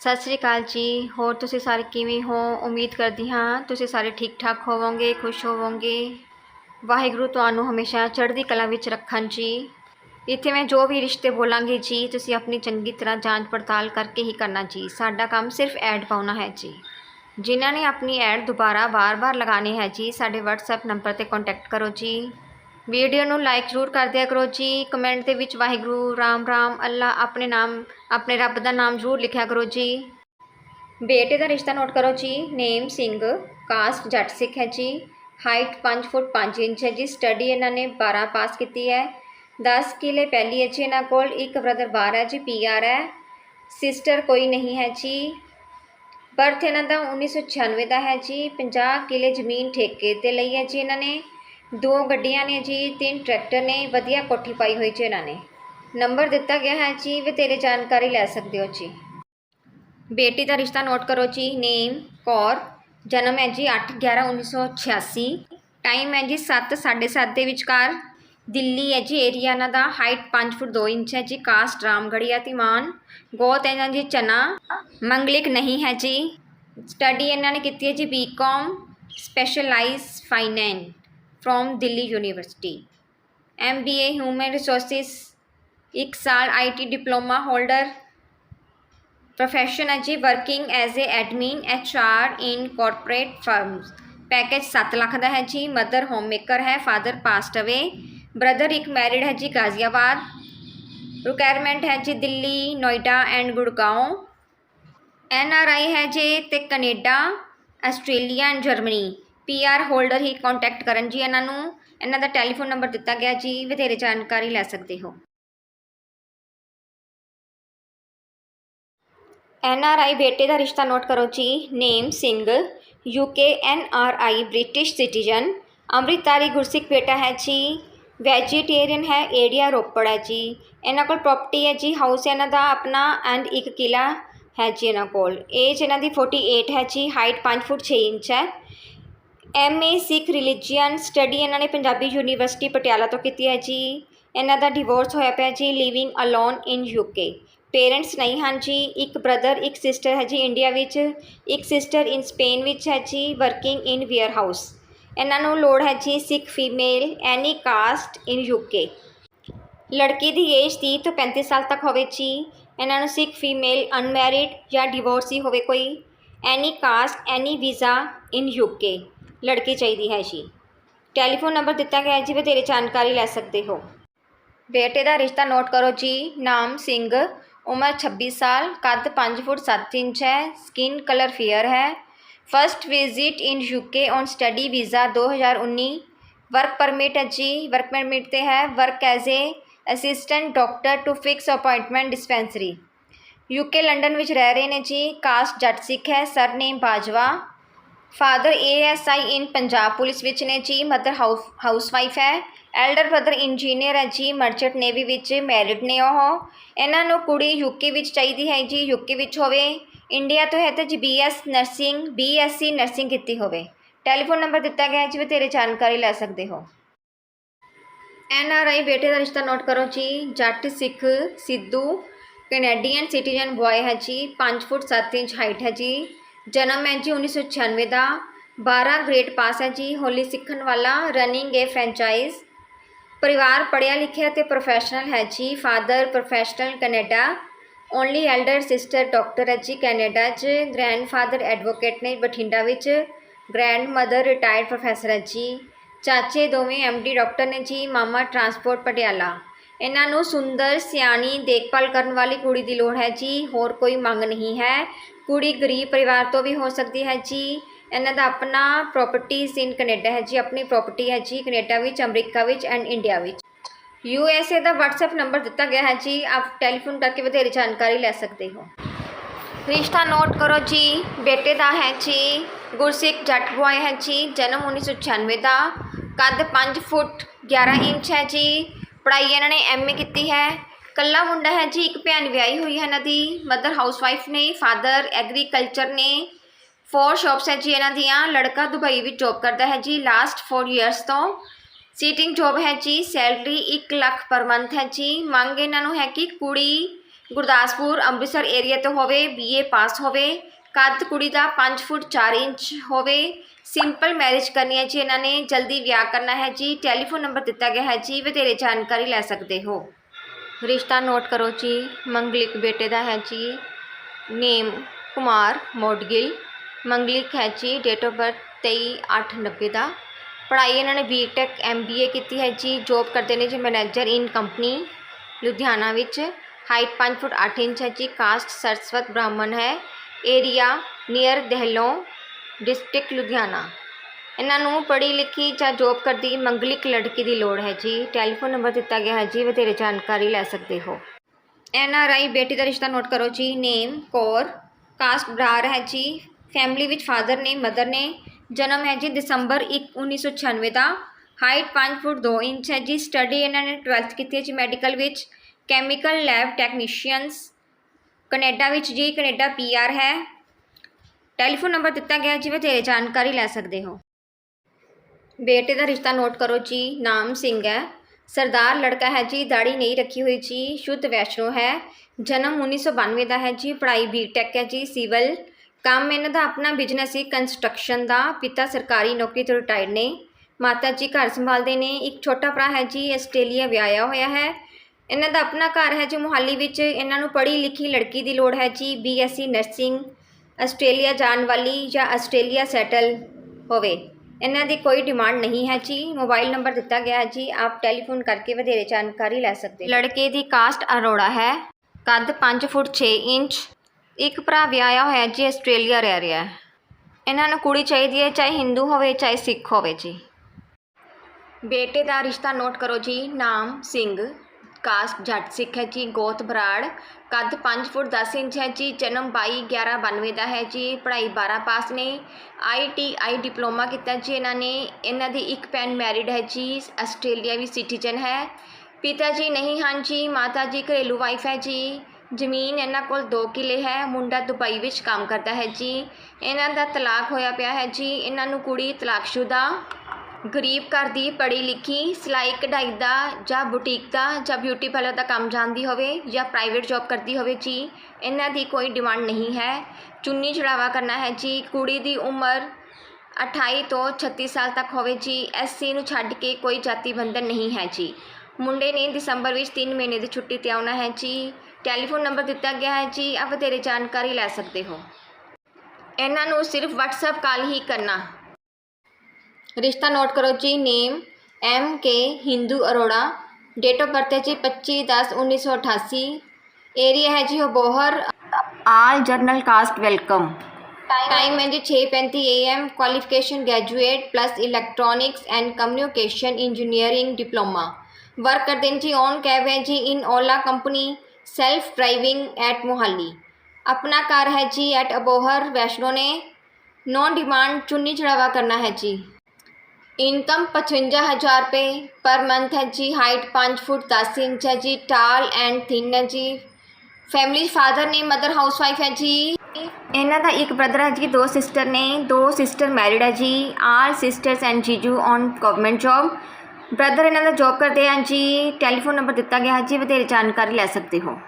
ਸਤਿ ਸ਼੍ਰੀ ਅਕਾਲ ਜੀ। ਹੋਰ ਤੁਸੀਂ ਸਾਰੇ ਕਿਵੇਂ ਹੋ? ਉਮੀਦ ਕਰਦੀ ਹਾਂ ਤੁਸੀਂ ਸਾਰੇ ਠੀਕ ਠਾਕ ਹੋਵੋਗੇ, ਖੁਸ਼ ਹੋਵੋਗੇ। ਵਾਹਿਗੁਰੂ ਤੁਹਾਨੂੰ ਹਮੇਸ਼ਾ ਚੜ੍ਹਦੀ ਕਲਾ ਵਿੱਚ ਰੱਖਣ ਜੀ। ਇੱਥੇ ਮੈਂ ਜੋ ਵੀ ਰਿਸ਼ਤੇ ਬੋਲਾਂਗੀ ਜੀ, ਤੁਸੀਂ ਆਪਣੀ ਚੰਗੀ ਤਰ੍ਹਾਂ ਜਾਂਚ ਪੜਤਾਲ ਕਰਕੇ ਹੀ ਕਰਨਾ ਜੀ। ਸਾਡਾ ਕੰਮ ਸਿਰਫ ਐਡ ਪਾਉਣਾ ਹੈ ਜੀ। ਜਿਨ੍ਹਾਂ ਨੇ ਆਪਣੀ ਐਡ ਦੁਬਾਰਾ ਵਾਰ-ਵਾਰ ਲਗਾਣੀ ਹੈ ਜੀ, ਸਾਡੇ WhatsApp ਨੰਬਰ ਤੇ ਕੰਟੈਕਟ ਕਰੋ ਜੀ। ਵੀਡੀਓ ਨੂੰ ਲਾਈਕ ਜ਼ਰੂਰ ਕਰ ਦਿਆ ਕਰੋ ਜੀ। ਕਮੈਂਟ ਦੇ ਵਿੱਚ ਵਾਹਿਗੁਰੂ, ਰਾਮ ਰਾਮ, ਅੱਲਾ ਆਪਣੇ ਨਾਮ, ਆਪਣੇ ਰੱਬ ਦਾ ਨਾਮ ਜ਼ਰੂਰ ਲਿਖਿਆ ਕਰੋ ਜੀ। ਬੇਟੇ ਦਾ ਰਿਸ਼ਤਾ ਨੋਟ ਕਰੋ ਜੀ। ਨੇਮ ਸਿੰਘ, ਕਾਸਟ ਜੱਟ ਸਿੱਖ ਹੈ ਜੀ। ਹਾਈਟ 5 ਫੁੱਟ 5 ਇੰਚ ਹੈ ਜੀ। ਸਟੱਡੀ ਇਹਨਾਂ ਨੇ 12 ਪਾਸ ਕੀਤੀ ਹੈ। 10 ਕਿਲੇ ਪਹਿਲੀ ਹੈ ਜੀ ਇਹਨਾਂ ਕੋਲ। ਇੱਕ ਬ੍ਰਦਰ ਬਾਹਰ ਹੈ ਜੀ ਪੀਆਰ ਹੈ। ਸਿਸਟਰ ਕੋਈ ਨਹੀਂ ਹੈ ਜੀ। ਬਰਥ ਇਹਨਾਂ ਦਾ 1996 ਦਾ ਹੈ ਜੀ। 50 ਕਿਲੇ ਜ਼ਮੀਨ ਠੇਕੇ ਤੇ ਲਈ ਹੈ ਜੀ ਇਹਨਾਂ ਨੇ। ਦੋ ਗੱਡੀਆਂ ਨੇ ਜੀ, ਤਿੰਨ ਟਰੈਕਟਰ ਨੇ, ਵਧੀਆ ਕੋਠੀ ਪਾਈ ਹੋਈ ਜੀ ਇਹਨਾਂ ਨੇ। ਨੰਬਰ ਦਿੱਤਾ ਗਿਆ ਹੈ ਜੀ ਵਧੇਰੇ ਜਾਣਕਾਰੀ ਲੈ ਸਕਦੇ ਹੋ ਜੀ। ਬੇਟੀ ਦਾ ਰਿਸ਼ਤਾ ਨੋਟ ਕਰੋ ਜੀ, ਨੇਮ, ਕੌਰ, ਜਨਮ ਹੈ ਜੀ 8/11/1986 ਟਾਈਮ ਹੈ ਜੀ 7:30 ਦੇ ਵਿਚਕਾਰ। ਦਿੱਲੀ ਹੈ ਜੀ ਏਰੀਆ ਇਹਨਾਂ ਦਾ ਹਾਈਟ 5 ਫੁੱਟ 2 ਇੰਚ ਹੈ ਜੀ ਕਾਸਟ ਰਾਮਗੜੀਆ ਤਿਮਾਨ ਗੋਤ ਇਹਨਾਂ ਜੀ ਚਨਾ, ਮੰਗਲਿਕ ਨਹੀਂ ਹੈ ਜੀ। ਸਟੱਡੀ ਇਹਨਾਂ ਨੇ ਕੀਤੀ ਹੈ ਜੀ BCom specialise finance from Delhi university M B A human resources ਇੱਕ ਸਾਲ I T diploma holder profession ਹੈ ਜੀ working as a admin H R in corporate firms package 7 lakh ਦਾ ਹੈ ਜੀ ਮਦਰ ਹੋਮ ਮੇਕਰ ਹੈ ਫਾਦਰ ਪਾਸਟ ਅਵੇ ਬ੍ਰਦਰ ਇੱਕ married ਹੈ ਜੀ ਗਾਜ਼ੀਆਬਾਦ ਰਿਕੁਆਇਰਮੈਂਟ ਹੈ ਜੀ Delhi Noida and Gurgaon N R I ਹੈ ਜੀ ਤੇ Canada Australia and Germany P R holder he contact ਕਰਨ ਜੀ ਇਹਨਾਂ ਨੂੰ। ਇਹਨਾਂ ਦਾ ਟੈਲੀਫੋਨ ਨੰਬਰ ਦਿੱਤਾ ਗਿਆ ਜੀ, ਵਧੇਰੇ ਜਾਣਕਾਰੀ ਲੈ ਸਕਦੇ ਹੋ। ਐਨ ਆਰ ਆਈ ਬੇਟੇ ਦਾ ਰਿਸ਼ਤਾ ਨੋਟ ਕਰੋ ਜੀ Nem Singh UK N R I British citizen ਅੰਮ੍ਰਿਤਧਾਰੀ ਗੁਰਸਿੱਖ ਬੇਟਾ ਹੈ ਜੀ ਵੈਜੀਟੇਰੀਅਨ ਹੈ ਏਰੀਆ ਰੋਪੜ ਹੈ ਜੀ। ਇਹਨਾਂ ਕੋਲ ਪ੍ਰਾਪਰਟੀ ਹੈ ਜੀ ਹਾਊਸ ਇਹਨਾਂ ਦਾ ਆਪਣਾ ਐਂਡ ਇੱਕ ਕਿਲਾ ਹੈ ਜੀ ਇਹਨਾਂ ਕੋਲ। ਏਜ ਇਹਨਾਂ ਦੀ 48 ਹੈ ਜੀ ਹਾਈਟ 5 ਫੁੱਟ 6 ਇੰਚ ਹੈ। M A Sikh religion study ਇਹਨਾਂ ਨੇ ਪੰਜਾਬੀ ਯੂਨੀਵਰਸਿਟੀ ਪਟਿਆਲਾ ਤੋਂ ਕੀਤੀ ਹੈ ਜੀ। ਇਹਨਾਂ ਦਾ ਡਿਵੋਰਸ ਹੋਇਆ ਪਿਆ ਜੀ living alone in UK parents ਨਹੀਂ ਹਨ ਜੀ, ਇੱਕ ਬ੍ਰਦਰ ਇੱਕ ਸਿਸਟਰ ਹੈ ਜੀ ਇੰਡੀਆ ਵਿੱਚ, ਇੱਕ ਸਿਸਟਰ ਇਨ ਸਪੇਨ ਵਿੱਚ ਹੈ ਜੀ ਵਰਕਿੰਗ ਇਨ ਵੇਅਰ ਹਾਊਸ ਇਹਨਾਂ ਨੂੰ ਲੋੜ ਹੈ ਜੀ Sikh female any caste in UK ਲੜਕੀ ਦੀ ਏਜ 30 ਤੋਂ 35 ਸਾਲ ਤੱਕ ਹੋਵੇ ਜੀ। ਇਹਨਾਂ ਨੂੰ ਸਿੱਖ ਫੀਮੇਲ ਅਨਮੈਰਿਡ ਜਾਂ ਡਿਵੋਰਸੀ ਹੋਵੇ ਕੋਈ। Any caste any visa in UK ਲੜਕੀ ਚਾਹੀਦੀ ਹੈ ਜੀ। ਟੈਲੀਫੋਨ ਨੰਬਰ ਦਿੱਤਾ ਗਿਆ ਹੈ ਜੀ ਵਧੇਰੇ ਜਾਣਕਾਰੀ ਲੈ ਸਕਦੇ ਹੋ। ਬੇਟੇ ਦਾ ਰਿਸ਼ਤਾ ਨੋਟ ਕਰੋ ਜੀ। ਨਾਮ ਸਿੰਘ, ਉਮਰ 26 ਸਾਲ, ਕੱਦ 5 ਫੁੱਟ 7 ਇੰਚ ਹੈ ਸਕਿਨ ਕਲਰ ਫੇਅਰ ਹੈ। First visit in UK on study visa 2019 work permit ਹੈ ਜੀ। ਵਰਕ ਪਰਮਿਟ ਤੇ ਹੈ work as a assistant doctor to fix appointment dispensary UK London ਵਿੱਚ ਰਹਿ ਰਹੇ ਨੇ ਜੀ। ਕਾਸਟ ਜੱਟ ਸਿੱਖ ਹੈ। Surname Bajwa. Father ASI in Punjab police ਵਿੱਚ ਨੇ ਜੀ ਮਦਰ ਹਾਊਸ ਹਾਊਸਵਾਈਫ ਹੈ। ਐਲਡਰ ਬ੍ਰਦਰ ਇੰਜੀਨੀਅਰ ਹੈ ਜੀ ਮਰਚੈਂਟ ਨੇਵੀ ਵਿੱਚ ਮੈਰਿਡ ਨੇ ਉਹ। ਇਹਨਾਂ ਨੂੰ ਕੁੜੀ ਯੂਕੇ ਵਿੱਚ ਚਾਹੀਦੀ ਹੈ ਜੀ ਯੂਕੇ ਵਿੱਚ ਹੋਵੇ। ਇੰਡੀਆ ਤੋਂ ਹੈ ਤਾਂ ਜੀ ਬੀਐਸ ਨਰਸਿੰਗ ਬੀਐਸਸੀ ਨਰਸਿੰਗ ਕੀਤੀ ਹੋਵੇ। ਟੈਲੀਫੋਨ ਨੰਬਰ ਦਿੱਤਾ ਗਿਆ ਹੈ ਜੀ ਤੇਰੇ ਜਾਣਕਾਰੀ ਲੈ ਸਕਦੇ ਹੋ। ਐਨ ਆਰ ਆਈ ਬੇਟੇ ਦਾ ਰਿਸ਼ਤਾ ਨੋਟ ਕਰੋ ਜੀ। Jat Sikh, Sidhu Canadian citizen boy ਹੈ ਜੀ 5 ਫੁੱਟ 7 ਇੰਚ ਹਾਈਟ ਹੈ ਜੀ। ਜਨਮ ਹੈ ਜੀ 1996 ਦਾ। 12 ਗ੍ਰੇਡ ਪਾਸ ਹੈ ਜੀ, ਹੋਲੀ ਸਿੱਖਣ ਵਾਲਾ ਰਨਿੰਗ ਏ ਫਰੈਂਚਾਈਜ਼ ਪਰਿਵਾਰ ਪੜ੍ਹਿਆ ਲਿਖਿਆ ਤੇ ਪ੍ਰੋਫੈਸ਼ਨਲ ਹੈ ਜੀ father professional Canada only elder sister doctor ਹੈ ਜੀ ਕੈਨੇਡਾ 'ਚ। ਗ੍ਰੈਂਡਫਾਦਰ ਐਡਵੋਕੇਟ ਨੇ ਬਠਿੰਡਾ ਵਿੱਚ। ਗ੍ਰੈਂਡ ਮਦਰ ਰਿਟਾਇਰਡ ਪ੍ਰੋਫੈਸਰ ਹੈ ਜੀ। ਚਾਚੇ ਦੋਵੇਂ ਐਮਡੀ ਡਾਕਟਰ ਨੇ ਜੀ, ਮਾਮਾ ਟਰਾਂਸਪੋਰਟ ਪਟਿਆਲਾ। ਇਹਨਾਂ ਨੂੰ ਸੁੰਦਰ, ਸਿਆਣੀ ਦੇਖਭਾਲ ਕਰਨ ਵਾਲੀ ਕੁੜੀ ਦੀ ਲੋੜ ਹੈ ਜੀ। ਹੋਰ ਕੋਈ ਮੰਗ ਨਹੀਂ ਹੈ। ਕੁੜੀ ਗਰੀਬ ਪਰਿਵਾਰ ਤੋਂ ਵੀ ਹੋ ਸਕਦੀ ਹੈ ਜੀ। ਇਹਨਾਂ ਦਾ ਆਪਣਾ ਪ੍ਰਾਪਰਟੀਜ਼ ਇਨ ਕੈਨੇਡਾ ਹੈ ਜੀ। ਆਪਣੀ ਪ੍ਰਾਪਰਟੀ ਹੈ ਜੀ ਕੈਨੇਡਾ ਵਿੱਚ ਅਮਰੀਕਾ ਵਿੱਚ ਐਂਡ ਇੰਡੀਆ ਵਿੱਚ। ਯੂ ਐਸ ਏ ਦਾ WhatsApp ਨੰਬਰ ਦਿੱਤਾ ਗਿਆ ਹੈ ਜੀ। ਆਪ ਟੈਲੀਫੋਨ ਕਰਕੇ ਵਧੇਰੇ ਜਾਣਕਾਰੀ ਲੈ ਸਕਦੇ ਹੋ। ਰਿਸ਼ਤਾ ਨੋਟ ਕਰੋ ਜੀ। ਬੇਟੇ ਦਾ ਹੈ ਜੀ। ਗੁਰਸਿੱਖ ਜੱਟ ਬੁਆਏ ਹੈ ਜੀ। ਜਨਮ 1996 ਦਾ। ਕੱਦ 5 ਫੁੱਟ 11 ਇੰਚ ਹੈ ਜੀ। ਪੜ੍ਹਾਈ ਇਹਨਾਂ ਨੇ ਐਮਏ ਕੀਤੀ ਹੈ। ਕੱਲਾ ਮੁੰਡਾ ਹੈ ਜੀ, ਇੱਕ ਭੈਣ ਵਿਆਹੀ ਹੋਈ ਹੈ ਇਹਨਾਂ ਦੀ ਮਦਰ ਹਾਊਸਵਾਈਫ ਨੇ ਫਾਦਰ ਐਗਰੀਕਲਚਰ ਨੇ ਫੋਰ ਸ਼ਾਪਸ ਹੈ ਜੀ ਇਹਨਾਂ ਦੀਆਂ, ਲੜਕਾ ਦੁਬਈ ਵਿੱਚ ਜੌਬ ਕਰਦਾ ਹੈ ਜੀ ਲਾਸਟ 4 ਇਅਰਸ ਤੋਂ। ਸੀਟਿੰਗ ਜੌਬ ਹੈ ਜੀ ਸੈਲਰੀ 1 ਲੱਖ ਪਰ ਮੰਥ ਹੈ ਜੀ। ਮੰਗ ਇਹਨਾਂ ਨੂੰ ਹੈ ਕਿ ਕੁੜੀ ਗੁਰਦਾਸਪੁਰ, ਅੰਮ੍ਰਿਤਸਰ ਏਰੀਆ ਤੋਂ ਹੋਵੇ ਬੀਏ ਪਾਸ ਹੋਵੇ। ਕੱਦ ਕੁੜੀ ਦਾ 5 ਫੁੱਟ 4 ਇੰਚ ਹੋਵੇ। ਸਿੰਪਲ ਮੈਰਿਜ ਕਰਨੀ ਹੈ ਜੀ ਇਹਨਾਂ ਨੇ, ਜਲਦੀ ਵਿਆਹ ਕਰਨਾ ਹੈ ਜੀ। ਟੈਲੀਫੋਨ ਨੰਬਰ ਦਿੱਤਾ ਗਿਆ ਹੈ ਜੀ, ਵਧੇਰੇ ਜਾਣਕਾਰੀ ਲੈ ਸਕਦੇ ਹੋ। ਰਿਸ਼ਤਾ ਨੋਟ ਕਰੋ ਜੀ। ਮੰਗਲਿਕ ਬੇਟੇ ਦਾ ਹੈ ਜੀ। ਨੇਮ ਕੁਮਾਰ ਮੋਡਗਿਲ। ਮੰਗਲਿਕ ਹੈ ਜੀ ਡੇਟ ਆਫ ਬਰਥ 23/8/90 ਦਾ। ਪੜ੍ਹਾਈ ਇਹਨਾਂ ਨੇ ਬੀਟੈਕ ਐਮਬੀਏ ਕੀਤੀ ਹੈ ਜੀ। ਜੋਬ ਕਰਦੇ ਨੇ ਜੀ ਮੈਨੇਜਰ ਇਨ ਕੰਪਨੀ ਲੁਧਿਆਣਾ ਵਿੱਚ। ਹਾਈਟ 5 ਫੁੱਟ 8 ਇੰਚ ਹੈ ਜੀ। ਕਾਸਟ ਸਰਸਵਤ ਬ੍ਰਾਹਮਣ ਹੈ। Area near Dehlon district Ludhiana. ਇਹਨਾਂ ਨੂੰ ਪੜ੍ਹੀ ਲਿਖੀ ਜਾਂ ਜੋਬ ਕਰਦੀ ਮੰਗਲਿਕ ਲੜਕੀ ਦੀ ਲੋੜ ਹੈ ਜੀ। ਟੈਲੀਫੋਨ ਨੰਬਰ ਦਿੱਤਾ ਗਿਆ ਹੈ ਜੀ, ਵਧੇਰੇ ਜਾਣਕਾਰੀ ਲੈ ਸਕਦੇ ਹੋ। ਐਨ ਆਰ ਆਈ ਬੇਟੀ ਦਾ ਰਿਸ਼ਤਾ ਨੋਟ ਕਰੋ ਜੀ। ਨੇਮ ਕੌਰ ਕਾਸਟ ਬਰਾਰ ਹੈ ਜੀ। ਫੈਮਿਲੀ ਵਿੱਚ ਫਾਦਰ ਨੇ ਮਦਰ ਨੇ ਜਨਮ ਹੈ ਜੀ ਦਸੰਬਰ 1 1996 ਦਾ। ਹਾਈਟ 5 ਫੁੱਟ 2 ਇੰਚ ਹੈ ਜੀ। ਸਟੱਡੀ ਇਹਨਾਂ ਨੇ 12th ਕੀਤੀ ਹੈ ਜੀ ਮੈਡੀਕਲ ਵਿੱਚ। ਕੈਮੀਕਲ ਲੈਬ ਟੈਕਨੀਸ਼ੀਅਨਸ ਕੈਨੇਡਾ ਵਿੱਚ ਜੀ। ਕੈਨੇਡਾ ਪੀਆਰ ਹੈ। ਟੈਲੀਫੋਨ ਨੰਬਰ ਦਿੱਤਾ ਗਿਆ ਜੀ, ਵਧੇਰੇ ਜਾਣਕਾਰੀ ਲੈ ਸਕਦੇ ਹੋ। ਬੇਟੇ ਦਾ ਰਿਸ਼ਤਾ ਨੋਟ ਕਰੋ ਜੀ, ਨਾਮ ਸਿੰਘ ਹੈ। ਸਰਦਾਰ ਲੜਕਾ ਹੈ ਜੀ ਦਾੜੀ ਨਹੀਂ ਰੱਖੀ ਹੋਈ ਜੀ, ਸ਼ੁੱਧ ਵੈਸ਼ਨੋ ਹੈ। ਜਨਮ 1992 ਦਾ ਹੈ ਜੀ, ਪੜ੍ਹਾਈ ਬੀਟੈਕ ਹੈ ਜੀ, ਸਿਵਲ ਕੰਮ। ਇਹਨਾਂ ਦਾ ਆਪਣਾ ਬਿਜ਼ਨਸ ਸੀ ਕੰਸਟਰਕਸ਼ਨ ਦਾ। ਪਿਤਾ ਸਰਕਾਰੀ ਨੌਕਰੀ ਤੋਂ ਰਿਟਾਇਰਡ ਨੇ। ਮਾਤਾ ਜੀ ਘਰ ਸੰਭਾਲਦੇ ਨੇ। ਇੱਕ ਛੋਟਾ ਭਰਾ ਹੈ ਜੀ, ਆਸਟ੍ਰੇਲੀਆ ਵਿਆਹਿਆ ਹੋਇਆ ਹੈ। ਇਹਨਾਂ ਦਾ ਆਪਣਾ ਘਰ ਹੈ ਜੀ, ਮੁਹਾਲੀ ਵਿੱਚ। ਇਹਨਾਂ ਨੂੰ ਪੜ੍ਹੀ ਲਿਖੀ ਲੜਕੀ ਦੀ ਲੋੜ ਹੈ ਜੀ ਬੀਐਸਸੀ ਨਰਸਿੰਗ ਆਸਟ੍ਰੇਲੀਆ ਜਾਣ ਵਾਲੀ ਜਾਂ ਆਸਟ੍ਰੇਲੀਆ ਸੈਟਲ ਹੋਵੇ। ਇਹਨਾਂ ਦੀ ਕੋਈ ਡਿਮਾਂਡ ਨਹੀਂ ਹੈ ਜੀ। ਮੋਬਾਈਲ ਨੰਬਰ ਦਿੱਤਾ ਗਿਆ ਹੈ ਜੀ। ਆਪ ਟੈਲੀਫੋਨ ਕਰਕੇ ਵਧੇਰੇ ਜਾਣਕਾਰੀ ਲੈ ਸਕਦੇ ਲੜਕੇ ਦੀ ਕਾਸਟ ਅਰੋੜਾ ਹੈ। ਕੱਦ 5 ਫੁੱਟ 6 ਇੰਚ। ਇੱਕ ਭਰਾ ਵਿਆਹਿਆ ਹੋਇਆ ਜੀ, ਆਸਟ੍ਰੇਲੀਆ ਰਹਿ ਰਿਹਾ ਹੈ। ਇਹਨਾਂ ਨੂੰ ਕੁੜੀ ਚਾਹੀਦੀ ਹੈ, ਚਾਹੇ ਹਿੰਦੂ ਹੋਵੇ, ਚਾਹੇ ਸਿੱਖ ਹੋਵੇ ਜੀ। ਬੇਟੇ ਦਾ ਰਿਸ਼ਤਾ ਨੋਟ ਕਰੋ ਜੀ। ਨਾਮ ਸਿੰਘ। ਕਾਸਟ ਜੱਟ ਸਿੱਖ ਹੈ ਜੀ। ਗੋਤ ਬਰਾੜ। ਕੱਦ 5 ਫੁੱਟ 10 ਇੰਚ ਹੈ ਜੀ, ਜਨਮ 22 11 92 ਦਾ ਹੈ ਜੀ, ਪੜ੍ਹਾਈ 12 ਪਾਸ ਨੇ। ਆਈਟੀਆਈ ਡਿਪਲੋਮਾ ਕੀਤਾ ਜੀ ਇਹਨਾਂ ਨੇ। ਇਹਨਾਂ ਦੀ ਇੱਕ ਭੈਣ ਮੈਰਿਡ ਹੈ ਜੀ, ਆਸਟ੍ਰੇਲੀਆ ਵੀ ਸਿਟੀਜ਼ਨ ਹੈ। ਪਿਤਾ ਜੀ ਨਹੀਂ ਹਨ ਜੀ, ਮਾਤਾ ਜੀ ਘਰੇਲੂ ਵਾਈਫ ਹੈ ਜੀ। ਜ਼ਮੀਨ ਇਹਨਾਂ ਕੋਲ 2 ਕਿੱਲੇ ਹੈ, ਮੁੰਡਾ ਦੁਬਈ ਵਿੱਚ ਕੰਮ ਕਰਦਾ ਹੈ ਜੀ। ਇਹਨਾਂ ਦਾ ਤਲਾਕ ਹੋਇਆ ਪਿਆ ਹੈ ਜੀ, ਇਹਨਾਂ ਨੂੰ ਕੁੜੀ ਤਲਾਕਸ਼ੁਦਾ ਗਰੀਬ ਘਰ ਦੀ ਪੜ੍ਹੀ ਲਿਖੀ, ਸਿਲਾਈ ਕਢਾਈ ਦਾ ਜਾਂ ਬੁਟੀਕ ਦਾ ਜਾਂ ਬਿਊਟੀ ਪਾਰਲਰ ਦਾ ਕੰਮ ਜਾਣਦੀ ਹੋਵੇ ਜਾਂ ਪ੍ਰਾਈਵੇਟ ਜੋਬ ਕਰਦੀ ਹੋਵੇ ਜੀ, ਇਹਨਾਂ ਦੀ ਕੋਈ ਡਿਮਾਂਡ ਨਹੀਂ ਹੈ। ਚੁੰਨੀ ਚੜਾਵਾ ਕਰਨਾ ਹੈ ਜੀ, ਕੁੜੀ ਦੀ ਉਮਰ 28 ਤੋਂ 36 ਸਾਲ ਤੱਕ ਹੋਵੇ ਜੀ ਐਸਸੀ ਨੂੰ ਛੱਡ ਕੇ ਕੋਈ ਜਾਤੀ ਬੰਧਨ ਨਹੀਂ ਹੈ ਜੀ। ਮੁੰਡੇ ਨੇ ਦਸੰਬਰ ਵਿੱਚ 3 ਮਹੀਨੇ ਦੀ ਛੁੱਟੀ ਤੇ ਆਉਣਾ ਹੈ ਜੀ। ਟੈਲੀਫੋਨ ਨੰਬਰ ਦਿੱਤਾ ਗਿਆ ਹੈ ਜੀ, ਆਪ ਵਧੇਰੇ ਜਾਣਕਾਰੀ ਲੈ ਸਕਦੇ ਹੋ। ਇਹਨਾਂ ਨੂੰ ਸਿਰਫ WhatsApp ਕਾਲ ਹੀ ਕਰਨਾ। रिश्ता नोट करो जी name M K Hindu Arora date of birth है जी पच्चीस दस उन्नीस सौ अठासी एरिया है जी Abohar. All general caste welcome. Time है जी छः पैंती A M qualification graduate plus electronics and communication engineering diploma work कर दें जी ऑन कैब है जी in Ola company self driving at Mohali अपना कार है जी एट अबोहर वैष्णो ने। नॉन डिमांड चुन्नी चढ़ावा करना है जी। ਇਨਕਮ 55000 ਰੁਪਏ ਪਰ ਮੰਥ ਹੈ ਜੀ ਹਾਈਟ 5 ਫੁੱਟ 10 ਇੰਚ ਹੈ ਜੀ ਟਾਲ ਐਂਡ ਥਿਨ ਹੈ ਜੀ। ਫੈਮਿਲੀ ਫਾਦਰ ਨੇ ਮਦਰ ਹਾਊਸ ਵਾਈਫ ਹੈ ਜੀ। ਇਹਨਾਂ ਦਾ ਇੱਕ ਬ੍ਰਦਰ ਹੈ ਜੀ ਦੋ ਸਿਸਟਰ ਨੇ ਦੋ ਸਿਸਟਰ ਮੈਰਿਡ ਹੈ ਜੀ। ਆਲ ਸਿਸਟਰਸ ਐਂਡ ਜੀਜੂ ਔਨ ਗਵਰਨਮੈਂਟ ਜੌਬ ਬ੍ਰਦਰ ਇਹਨਾਂ ਦਾ ਜੌਬ ਕਰਦੇ ਹਨ ਜੀ ਟੈਲੀਫੋਨ ਨੰਬਰ ਦਿੱਤਾ ਗਿਆ ਹੈ ਜੀ ਵਧੇਰੇ ਜਾਣਕਾਰੀ ਲੈ ਸਕਦੇ ਹੋ।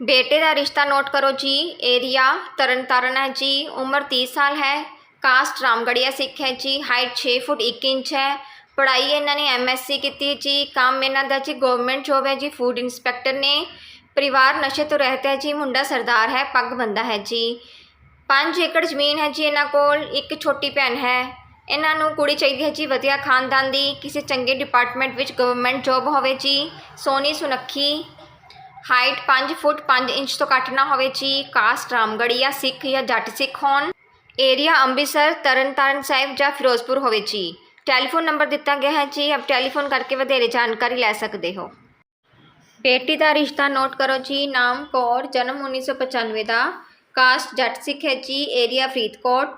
ਬੇਟੇ ਦਾ ਰਿਸ਼ਤਾ ਨੋਟ ਕਰੋ ਜੀ ਏਰੀਆ ਤਰਨਤਾਰਨ ਹੈ ਜੀ ਉਮਰ 30 ਸਾਲ ਹੈ। ਕਾਸਟ ਰਾਮਗੜੀਆ ਸਿੱਖ ਹੈ ਜੀ, ਹਾਈਟ 6 ਫੁੱਟ 1 ਇੰਚ ਹੈ। ਪੜ੍ਹਾਈ ਇਹਨਾਂ ਨੇ ਐਮਐਸਸੀ ਕੀਤੀ ਜੀ, ਕੰਮ ਇਹਨਾਂ ਦਾ ਜੀ ਗਵਰਨਮੈਂਟ ਜੋਬ ਹੈ ਜੀ, ਫੂਡ ਇੰਸਪੈਕਟਰ ਨੇ। ਪਰਿਵਾਰ ਨਸ਼ੇ ਤੋਂ ਰਹਿਤ ਹੈ ਜੀ, ਮੁੰਡਾ ਸਰਦਾਰ ਹੈ, ਪੱਗ ਬੰਦਾ ਹੈ ਜੀ। 5 ਏਕੜ ਜ਼ਮੀਨ ਹੈ ਜੀ ਇਹਨਾਂ ਕੋਲ, ਇੱਕ ਛੋਟੀ ਭੈਣ ਹੈ। ਇਹਨਾਂ ਨੂੰ ਕੁੜੀ ਚਾਹੀਦੀ ਹੈ ਜੀ, ਵਧੀਆ ਖਾਨਦਾਨ ਦੀ, ਕਿਸੇ ਚੰਗੇ ਡਿਪਾਰਟਮੈਂਟ ਵਿੱਚ ਗਵਰਨਮੈਂਟ ਜੋਬ ਹੋਵੇ ਜੀ ਸੋਨੀ ਸੁਨੱਖੀ। ਹਾਈਟ 5 ਫੁੱਟ 5 ਇੰਚ ਤੋਂ ਘੱਟ ਨਾ ਹੋਵੇ ਜੀ, ਕਾਸਟ ਰਾਮਗੜੀਆ ਸਿੱਖ ਜਾਂ ਜੱਟ ਸਿੱਖ ਹੋਣ। ਏਰੀਆ ਅੰਮ੍ਰਿਤਸਰ, ਤਰਨਤਾਰਨ ਸਾਹਿਬ ਜਾਂ ਫਿਰੋਜ਼ਪੁਰ ਹੋਵੇ ਜੀ। ਟੈਲੀਫੋਨ ਨੰਬਰ ਦਿੱਤਾ ਗਿਆ ਹੈ ਜੀ। ਆਪ ਟੈਲੀਫੋਨ ਕਰਕੇ ਵਧੇਰੇ ਜਾਣਕਾਰੀ ਲੈ ਸਕਦੇ ਹੋ। ਬੇਟੀ ਦਾ ਰਿਸ਼ਤਾ ਨੋਟ ਕਰੋ ਜੀ। ਨਾਮ ਕੌਰ, ਜਨਮ 1995 ਦਾ। ਕਾਸਟ ਜੱਟ ਸਿੱਖ ਹੈ ਜੀ। ਏਰੀਆ ਫਰੀਦਕੋਟ।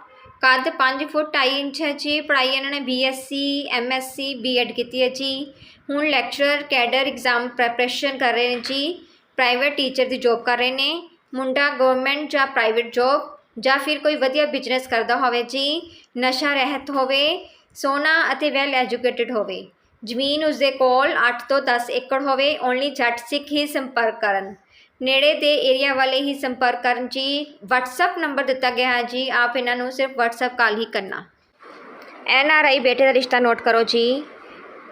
ਕੱਦ 5 ਫੁੱਟ 2 ਇੰਚ ਹੈ ਜੀ। ਪੜ੍ਹਾਈ ਇਹਨਾਂ ਨੇ ਬੀਐਸਸੀ ਐਮਐਸਸੀ ਬੀਐਡ ਕੀਤੀ ਹੈ ਜੀ। ਹੁਣ ਲੈਕਚਰਰ, ਕੈਡਰ ਐਗਜ਼ਾਮ ਪ੍ਰੈਪਰੇਸ਼ਨ ਕਰ ਰਹੇ ਨੇ ਜੀ। ਪ੍ਰਾਈਵੇਟ ਟੀਚਰ ਦੀ ਜੌਬ ਕਰ ਰਹੇ ਨੇ। ਮੁੰਡਾ ਗਵਰਨਮੈਂਟ ਜਾਂ ਪ੍ਰਾਈਵੇਟ ਜੌਬ ਜਾਂ ਫਿਰ ਕੋਈ ਵਧੀਆ ਬਿਜ਼ਨਸ ਕਰਦਾ ਹੋਵੇ, ਜੀ ਨਸ਼ਾ ਰਹਿਤ ਹੋਵੇ, ਸੋਨਾ ਅਤੇ ਵੈਲ ਐਜੂਕੇਟਿਡ ਹੋਵੇ, ਜ਼ਮੀਨ ਉਸਦੇ ਕੋਲ 8 ਤੋਂ 10 ਏਕੜ ਹੋਵੇ ਓਨਲੀ ਜੱਟ ਸਿੱਖ ਹੀ ਸੰਪਰਕ ਕਰਨ। ਨੇੜੇ ਦੇ ਏਰੀਆ ਵਾਲੇ ਹੀ ਸੰਪਰਕ ਕਰਨ, ਜੀ। WhatsApp ਨੰਬਰ ਦਿੱਤਾ ਗਿਆ ਹੈ, ਜੀ। ਆਪ ਇਹਨਾਂ ਨੂੰ ਸਿਰਫ WhatsApp ਕਾਲ ਹੀ ਕਰਨਾ। ਐਨ ਆਰ ਆਈ ਬੇਟੇ ਦਾ ਰਿਸ਼ਤਾ ਨੋਟ ਕਰੋ, ਜੀ।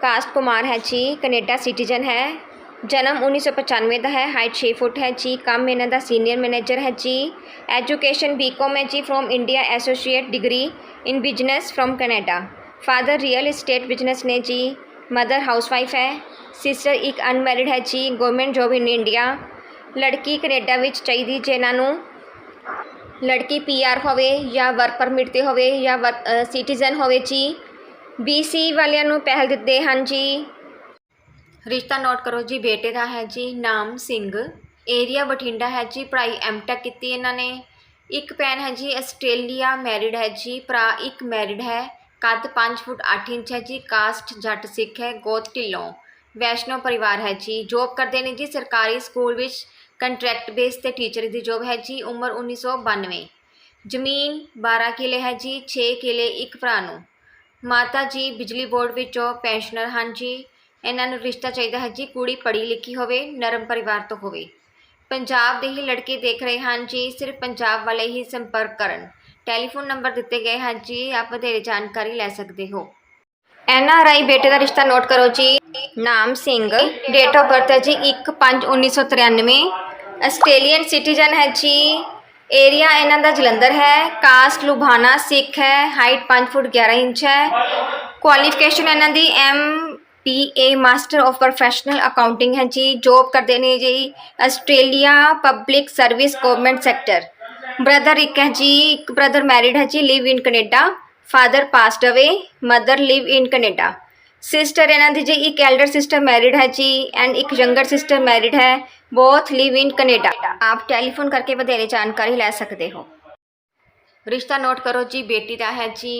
ਕਾਸਟ ਕੁਮਾਰ ਹੈ, ਜੀ। ਕੈਨੇਡਾ ਸਿਟੀਜ਼ਨ ਹੈ। ਜਨਮ 1995 ਦਾ ਹੈ ਹਾਈਟ 6 ਫੁੱਟ ਹੈ ਜੀ। ਕੰਮ ਇਹਨਾਂ ਦਾ ਸੀਨੀਅਰ ਮੈਨੇਜਰ ਹੈ ਜੀ। ਐਜੂਕੇਸ਼ਨ ਬੀਕਾਮ ਹੈ ਜੀ from India associate degree in business from Canada father real estate business ਨੇ ਜੀ। ਮਦਰ ਹਾਊਸਵਾਈਫ ਹੈ। ਸਿਸਟਰ ਇੱਕ ਅਨਮੈਰਿਡ ਹੈ ਜੀ। ਗਵਰਨਮੈਂਟ ਜੋਬ ਇਨ ਇੰਡੀਆ ਲੜਕੀ ਕੈਨੇਡਾ ਵਿੱਚ ਚਾਹੀਦੀ ਜੇ ਇਹਨਾਂ ਨੂੰ। ਲੜਕੀ ਪੀਆਰ ਹੋਵੇ ਜਾਂ ਵਰਕ ਪਰਮਿਟ ਤੇ ਹੋਵੇ ਜਾਂ ਸਿਟੀਜ਼ਨ ਹੋਵੇ ਜੀ। ਬੀਸੀ ਵਾਲਿਆਂ ਨੂੰ ਪਹਿਲ ਦਿੱਤੇ ਹਨ ਜੀ। ਰਿਸ਼ਤਾ ਨੋਟ ਕਰੋ ਜੀ, ਬੇਟੇ ਦਾ ਹੈ ਜੀ ਨਾਮ ਸਿੰਘ ਏਰੀਆ ਬਠਿੰਡਾ ਹੈ ਜੀ, ਪੜ੍ਹਾਈ ਐਮਟੈਕ ਕੀਤੀ ਇਹਨਾਂ ਨੇ। ਇੱਕ ਭੈਣ ਹੈ ਜੀ ਆਸਟ੍ਰੇਲੀਆ ਮੈਰਿਡ ਹੈ ਜੀ, ਭਰਾ ਇੱਕ ਮੈਰਿਡ ਹੈ, ਕੱਦ 5 ਫੁੱਟ 8 ਇੰਚ ਹੈ ਜੀ ਕਾਸਟ ਜੱਟ ਸਿੱਖ ਹੈ, ਗੋਤ ਢਿੱਲੋਂ। ਵੈਸ਼ਨੋ ਪਰਿਵਾਰ ਹੈ ਜੀ ਜੋਬ ਕਰਦੇ ਨੇ ਜੀ ਸਰਕਾਰੀ ਸਕੂਲ ਵਿੱਚ ਕੰਟਰੈਕਟ ਬੇਸ ਤੇ ਟੀਚਰ ਦੀ ਜੋਬ ਹੈ ਜੀ, ਉਮਰ 1992 ਜ਼ਮੀਨ 12 ਕਿਲੇ ਹੈ ਜੀ 6 ਕਿਲੇ ਇੱਕ ਭਰਾ ਨੂੰ। ਮਾਤਾ ਜੀ ਬਿਜਲੀ ਬੋਰਡ ਵਿੱਚੋਂ ਪੈਨਸ਼ਨਰ ਹਨ ਜੀ ਇਹਨਾਂ ਨੂੰ ਰਿਸ਼ਤਾ ਚਾਹੀਦਾ ਹੈ ਜੀ, ਕੁੜੀ ਪੜ੍ਹੀ ਲਿਖੀ ਹੋਵੇ, ਨਰਮ ਪਰਿਵਾਰ ਤੋਂ ਹੋਵੇ। ਪੰਜਾਬ ਦੇ ਹੀ ਲੜਕੇ ਦੇਖ ਰਹੇ ਹਨ ਜੀ, ਸਿਰਫ ਪੰਜਾਬ ਵਾਲੇ ਹੀ ਸੰਪਰਕ ਕਰਨ। ਟੈਲੀਫੋਨ ਨੰਬਰ ਦਿੱਤੇ ਗਏ ਹਨ ਜੀ, ਆਪ ਵਧੇਰੇ ਜਾਣਕਾਰੀ ਲੈ ਸਕਦੇ ਹੋ। ਐਨ ਆਰ ਆਈ ਬੇਟੇ ਦਾ ਰਿਸ਼ਤਾ ਨੋਟ ਕਰੋ ਜੀ। ਨਾਮ ਸਿੰਘ, ਡੇਟ ਆਫ ਬਰਥ ਹੈ ਜੀ 1/5/1993 ਆਸਟ੍ਰੇਲੀਅਨ ਸਿਟੀਜ਼ਨ ਹੈ ਜੀ। ਏਰੀਆ ਇਹਨਾਂ ਦਾ ਜਲੰਧਰ ਹੈ। ਕਾਸਟ ਲੁਭਾਣਾ ਸਿੱਖ ਹੈ। ਹਾਈਟ 5 ਫੁੱਟ 11 ਇੰਚ ਹੈ। ਕੁਆਲੀਫਿਕੇਸ਼ਨ ਇਹਨਾਂ ਦੀ M P A master of professional accounting ਹੈ ਜੀ ਜੋਬ ਕਰਦੇ ਨੇ ਜੀ Australia public service government sector brother ਇੱਕ ਹੈ ਜੀ ਇੱਕ ਬ੍ਰਦਰ ਮੈਰਿਡ ਹੈ ਜੀ live in Canada father passed away mother live in Canada sister ਇਹਨਾਂ ਦੀ ਜੀ ਇੱਕ ਐਲਡਰ ਸਿਸਟਰ ਮੈਰਿਡ ਹੈ ਜੀ ਐਂਡ ਇੱਕ ਯੰਗਰ ਸਿਸਟਰ ਮੈਰਿਡ ਹੈ ਬੋਥ ਲਿਵ ਇਨ ਕੈਨੇਡਾ ਆਪ ਟੈਲੀਫੋਨ ਕਰਕੇ ਵਧੇਰੇ ਜਾਣਕਾਰੀ ਲੈ ਸਕਦੇ ਹੋ ਰਿਸ਼ਤਾ ਨੋਟ ਕਰੋ ਜੀ ਬੇਟੀ ਦਾ ਹੈ ਜੀ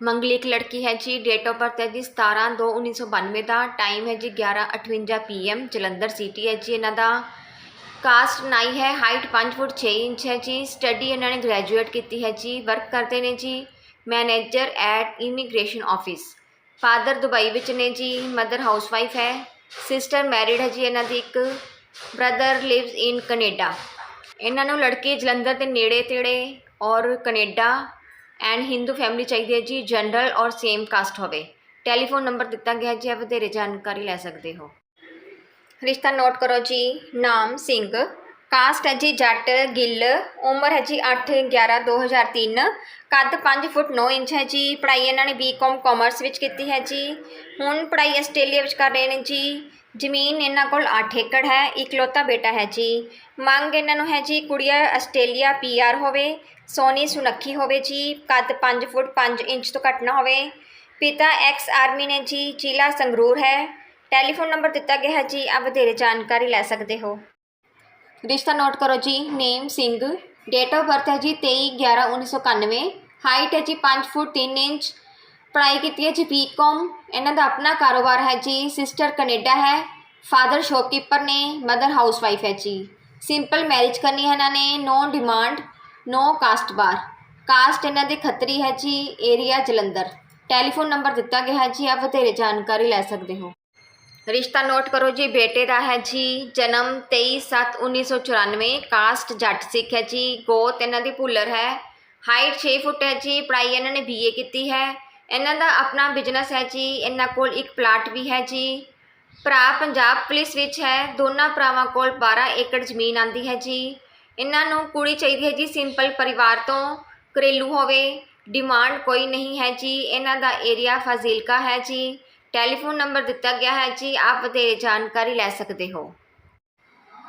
ਮੰਗਲਿਕ ਲੜਕੀ ਹੈ ਜੀ ਡੇਟ ਆਫ ਬਰਥ ਹੈ ਜੀ 17 2 1992 ਦਾ ਟਾਈਮ ਹੈ ਜੀ 11:58 ਪੀਐਮ ਜਲੰਧਰ ਸਿਟੀ ਹੈ ਜੀ, ਇਹਨਾਂ ਦਾ ਕਾਸਟ ਨਾਈ ਹੈ ਹਾਈਟ 5 ਫੁੱਟ 6 ਇੰਚ ਹੈ ਜੀ ਸਟੱਡੀ ਇਹਨਾਂ ਨੇ ਗ੍ਰੈਜੂਏਟ ਕੀਤੀ ਹੈ ਜੀ ਵਰਕ ਕਰਦੇ ਨੇ ਜੀ manager at immigration office father Dubai ਵਿੱਚ ਨੇ ਜੀ ਮਦਰ ਹਾਊਸਵਾਈਫ ਹੈ ਸਿਸਟਰ ਮੈਰਿਡ ਹੈ ਜੀ, ਇਹਨਾਂ ਦੀ ਇੱਕ ਬ੍ਰਦਰ ਲਿਵਸ ਇਨ ਕੈਨੇਡਾ ਇਹਨਾਂ ਨੂੰ ਲੜਕੀ ਜਲੰਧਰ ਦੇ ਨੇੜੇ ਤੇੜੇ ਔਰ ਕੈਨੇਡਾ ਐਂਡ ਹਿੰਦੂ ਫੈਮਿਲੀ ਚਾਹੀਦੀ ਹੈ ਜੀ, ਜਨਰਲ ਔਰ ਸੇਮ ਕਾਸਟ ਹੋਵੇ। ਟੈਲੀਫੋਨ ਨੰਬਰ ਦਿੱਤਾ ਗਿਆ ਜੀ, ਆਪ ਵਧੇਰੇ ਜਾਣਕਾਰੀ ਲੈ ਸਕਦੇ ਹੋ। ਰਿਸ਼ਤਾ ਨੋਟ ਕਰੋ ਜੀ, ਨਾਮ ਸਿੰਘ। ਕਾਸਟ ਹੈ ਜੀ ਜੱਟ, ਗਿੱਲ। ਉਮਰ ਹੈ ਜੀ 8 11 2003 ਕੱਦ 5 ਫੁੱਟ 9 ਇੰਚ ਹੈ ਜੀ। ਪੜ੍ਹਾਈ ਇਹਨਾਂ ਨੇ ਬੀਕਾਮ ਕਾਮਰਸ ਵਿੱਚ ਕੀਤੀ ਹੈ ਜੀ। ਹੁਣ ਪੜ੍ਹਾਈ ਆਸਟ੍ਰੇਲੀਆ ਵਿੱਚ ਕਰ ਰਹੇ ਨੇ ਜੀ। ਜ਼ਮੀਨ ਇਹਨਾਂ ਕੋਲ 8 ਏਕੜ ਹੈ, ਇਕਲੌਤਾ ਬੇਟਾ ਹੈ ਜੀ। ਮੰਗ ਇਹਨਾਂ ਨੂੰ ਹੈ ਜੀ, ਕੁੜੀਆ ਆਸਟ੍ਰੇਲੀਆ ਪੀਆਰ ਹੋਵੇ, ਸੋਨੀ ਸੁਨੱਖੀ ਹੋਵੇ ਜੀ, ਕੱਦ 5 ਫੁੱਟ 5 ਇੰਚ ਤੋਂ ਘੱਟ ਨਾ ਹੋਵੇ। ਪਿਤਾ ਐਕਸ ਆਰਮੀ ਨੇ ਜੀ, ਜ਼ਿਲ੍ਹਾ ਸੰਗਰੂਰ ਹੈ। ਟੈਲੀਫੋਨ ਨੰਬਰ ਦਿੱਤਾ ਗਿਆ ਹੈ ਜੀ, ਆਪ ਵਧੇਰੇ ਜਾਣਕਾਰੀ ਲੈ ਸਕਦੇ ਹੋ। ਰਿਸ਼ਤਾ ਨੋਟ ਕਰੋ ਜੀ, name Singh, date of birth ਹੈ ਜੀ 23 11 1991 ਹਾਈਟ ਹੈ ਜੀ 5 ਫੁੱਟ 3 ਇੰਚ ਪੜ੍ਹਾਈ ਕੀਤੀ ਹੈ ਜੀ ਬੀਕਾਮ ਇਹਨਾਂ ਦਾ ਆਪਣਾ ਕਾਰੋਬਾਰ ਹੈ ਜੀ। ਸਿਸਟਰ ਕੈਨੇਡਾ ਹੈ। ਫਾਦਰ ਸ਼ੋਪਕੀਪਰ ਨੇ। ਮਦਰ ਹਾਊਸਵਾਈਫ ਹੈ ਜੀ। ਸਿੰਪਲ ਮੈਰਿਜ ਕਰਨੀ ਹੈ ਇਹਨਾਂ ਨੇ। No demand no caste bar caste ਇਹਨਾਂ ਦੇ ਖੱਤਰੀ ਹੈ ਜੀ। ਏਰੀਆ ਜਲੰਧਰ। ਟੈਲੀਫੋਨ ਨੰਬਰ ਦਿੱਤਾ ਗਿਆ ਹੈ ਜੀ। ਆਪ ਵਧੇਰੇ ਜਾਣਕਾਰੀ ਲੈ ਸਕਦੇ ਹੋ। ਰਿਸ਼ਤਾ ਨੋਟ ਕਰੋ ਜੀ। ਬੇਟੇ ਦਾ ਹੈ ਜੀ। ਜਨਮ 23/7/1994 ਕਾਸਟ ਜੱਟ ਸਿੱਖ ਹੈ ਜੀ। ਗੋਤ ਇਹਨਾਂ ਦੀ ਭੁੱਲਰ ਹੈ। ਹਾਈਟ 6 ਫੁੱਟ ਹੈ ਜੀ। ਪੜ੍ਹਾਈ ਇਹਨਾਂ ਨੇ ਬੀਏ ਕੀਤੀ ਹੈ। ਇਹਨਾਂ ਦਾ ਆਪਣਾ ਬਿਜ਼ਨਸ ਹੈ ਜੀ, ਇਹਨਾਂ ਕੋਲ ਇੱਕ ਪਲਾਟ ਵੀ ਹੈ ਜੀ। ਭਰਾ ਪੰਜਾਬ ਪੁਲਿਸ ਵਿੱਚ ਹੈ, ਦੋਨਾਂ ਭਰਾਵਾਂ ਕੋਲ 12 ਏਕੜ ਜ਼ਮੀਨ ਆਂਦੀ ਹੈ ਜੀ। ਇਹਨਾਂ ਨੂੰ ਕੁੜੀ ਚਾਹੀਦੀ ਹੈ ਜੀ ਸਿੰਪਲ ਪਰਿਵਾਰ ਤੋਂ, ਘਰੇਲੂ ਹੋਵੇ ਡਿਮਾਂਡ ਕੋਈ ਨਹੀਂ ਹੈ ਜੀ। ਇਹਨਾਂ ਦਾ ਏਰੀਆ ਫਾਜ਼ਿਲਕਾ ਹੈ ਜੀ। ਟੈਲੀਫੋਨ ਨੰਬਰ ਦਿੱਤਾ ਗਿਆ ਹੈ ਜੀ, ਆਪ ਵਧੇਰੇ ਜਾਣਕਾਰੀ ਲੈ ਸਕਦੇ ਹੋ।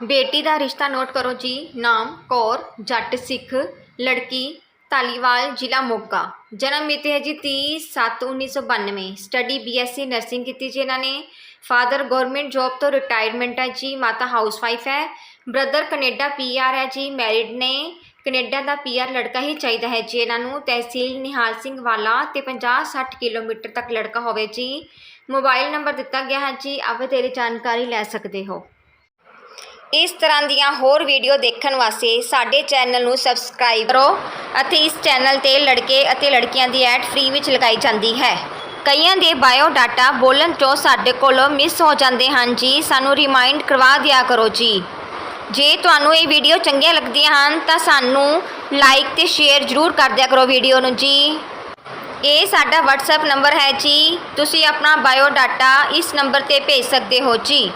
ਬੇਟੀ ਦਾ ਰਿਸ਼ਤਾ ਨੋਟ ਕਰੋ ਜੀ, ਨਾਮ ਕੌਰ, ਜੱਟ ਸਿੱਖ, ਲੜਕੀ ਧਾਲੀਵਾਲ, ਜ਼ਿਲ੍ਹਾ ਮੋਗਾ। ਜਨਮ ਮਿਤੀ ਹੈ ਜੀ 30/7/1992 ਸਟੱਡੀ ਬੀਐਸਸੀ ਨਰਸਿੰਗ ਕੀਤੀ ਜੀ ਇਹਨਾਂ ਨੇ। ਫਾਦਰ ਗਵਰਨਮੈਂਟ ਜੌਬ ਤੋਂ ਰਿਟਾਇਰਮੈਂਟ ਹੈ ਜੀ। ਮਾਤਾ ਹਾਊਸਵਾਈਫ ਹੈ। ਬ੍ਰਦਰ ਕੈਨੇਡਾ ਪੀਆਰ ਹੈ ਜੀ। ਮੈਰਿਡ ਨੇ ਕੈਨੇਡਾ ਦਾ ਪੀਆਰ ਲੜਕਾ ਹੀ ਚਾਹੀਦਾ ਹੈ ਜੀ ਇਹਨਾਂ ਨੂੰ। ਤਹਿਸੀਲ ਨਿਹਾਲ ਸਿੰਘ ਵਾਲਾ ਤੇ 50-60 ਕਿਲੋਮੀਟਰ ਤੱਕ ਲੜਕਾ ਹੋਵੇ ਜੀ। ਮੋਬਾਈਲ ਨੰਬਰ ਦਿੱਤਾ ਗਿਆ ਹੈ ਜੀ। ਆਪ ਵਧੇਰੇ ਜਾਣਕਾਰੀ ਲੈ ਸਕਦੇ ਹੋ। ਇਸ ਤਰ੍ਹਾਂ ਦੀਆਂ ਹੋਰ ਵੀਡੀਓ ਦੇਖਣ ਵਾਸਤੇ ਸਾਡੇ ਚੈਨਲ ਨੂੰ ਸਬਸਕ੍ਰਾਈਬ ਕਰੋ ਅਤੇ ਇਸ ਚੈਨਲ ਤੇ ਲੜਕੇ ਅਤੇ ਲੜਕੀਆਂ ਦੀ ਐਡ ਫ੍ਰੀ ਵਿੱਚ ਲਗਾਈ ਜਾਂਦੀ ਹੈ। ਕਈਆਂ ਦੇ ਬਾਇਓ ਡਾਟਾ ਬੋਲਣ ਤੋਂ ਸਾਡੇ ਕੋਲੋਂ ਮਿਸ ਹੋ ਜਾਂਦੇ ਹਨ। ਜੀ, ਸਾਨੂੰ ਰਿਮਾਈਂਡ ਕਰਵਾ ਦਿਆ ਕਰੋ ਜੀ। ਜੇ ਤੁਹਾਨੂੰ ਇਹ ਵੀਡੀਓ ਚੰਗੀਆਂ ਲੱਗਦੀਆਂ ਹਨ, ਤਾਂ ਸਾਨੂੰ ਲਾਈਕ ਤੇ ਸ਼ੇਅਰ ਜ਼ਰੂਰ ਕਰ ਦਿਆ ਕਰੋ ਵੀਡੀਓ ਨੂੰ ਜੀ। ਇਹ ਸਾਡਾ WhatsApp ਨੰਬਰ ਹੈ ਜੀ। ਤੁਸੀਂ ਆਪਣਾ ਬਾਇਓ ਡਾਟਾ ਇਸ ਨੰਬਰ ਤੇ ਭੇਜ ਸਕਦੇ ਹੋ ਜੀ।